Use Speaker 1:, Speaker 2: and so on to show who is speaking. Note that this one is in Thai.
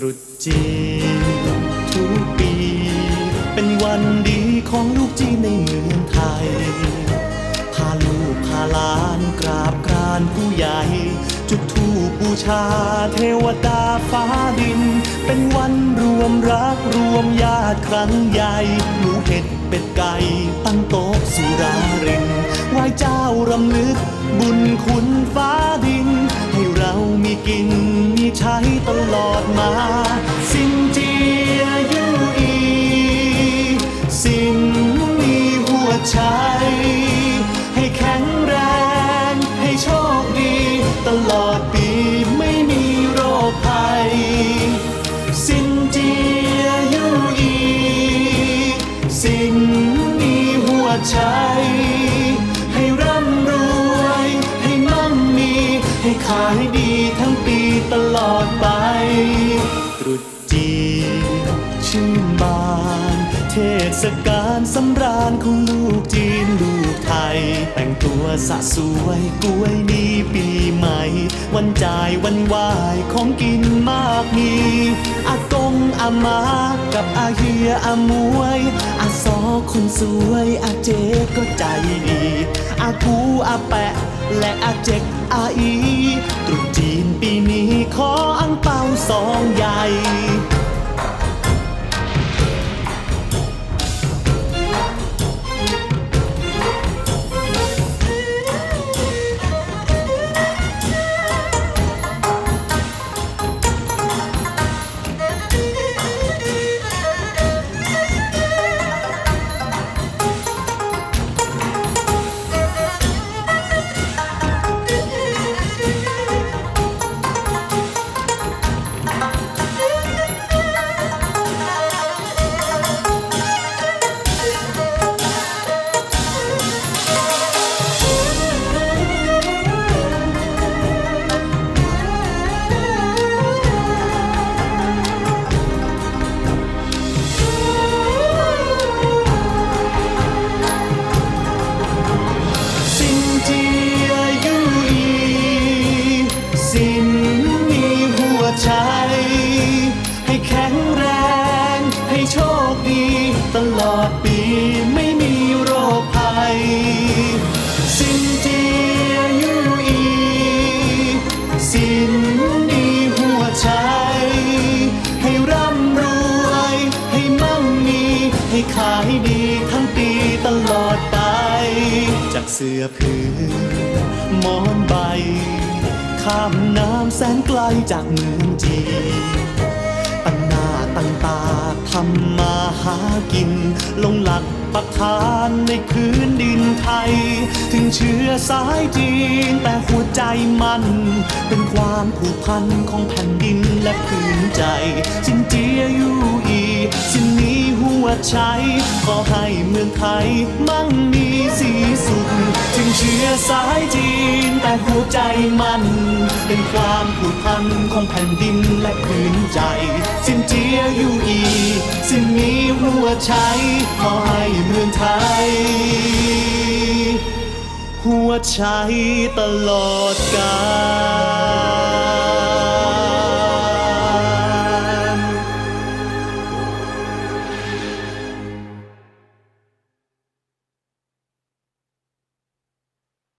Speaker 1: ตรุษจีนทุกปี เป็นวันดีของลูกจีนในเมืองไทย พาลูกพาหลานกราบกรานผู้ใหญ่ จุดธูปบูชาเทวดาฟ้าดิน เป็นวันรวมรักรวมญาติครั้งใหญ่หมูเห็ดเป็ดไก่ตั้งโต๊ะสุรารินไหว้เจ้ารำลึกบุญคุณฟ้าดิน มีกินมีใช้ตลอดมา สินเจียยูอี สินมีหัวใจ ให้แข็งแรง ให้โชคดี ตลอดปีไม่มีโรคภัย สินเจียยูอี สินมีหัวใจ ตรุษจีนชื่นบาน เทศกาลสำราญของลูกจีนลูกไทย แต่งตัวสะสวยกล้วยนี้ปีใหม่ วันจ่ายวันไหวายของกินมากมีอากงอามากับอาเฮียอามวยอาซอคนสวยอาเจก็ใจดีอากูอาแปะ และอาเจกอาอีตรุษจีนปีนี้ขอ สองใหญ่ จากเสื้อผืนหมอนใบ ข้ามน้ำแสนไกลจากเมืองจีนตั้งหน้าตั้งตาทำมาหากิน ลงหลักปักฐานในพื้นดินไทย ถึงเชื้อสายจีนแต่หัวใจมัน เป็นความผูกพันของแผ่นดินและพื้นใจสินเจียอยู่อี สิมีหัวใจขอให้เมืองไทยมั่งมีสีสุข ถึงเชื้อสายจีนแต่หัวใจมัน เป็นความผูกพันของแผ่นดินและพื้นใจ สินเจียอยู่อีสินมีหัวใจขอให้เมืองไทย หัวใจตลอดกาล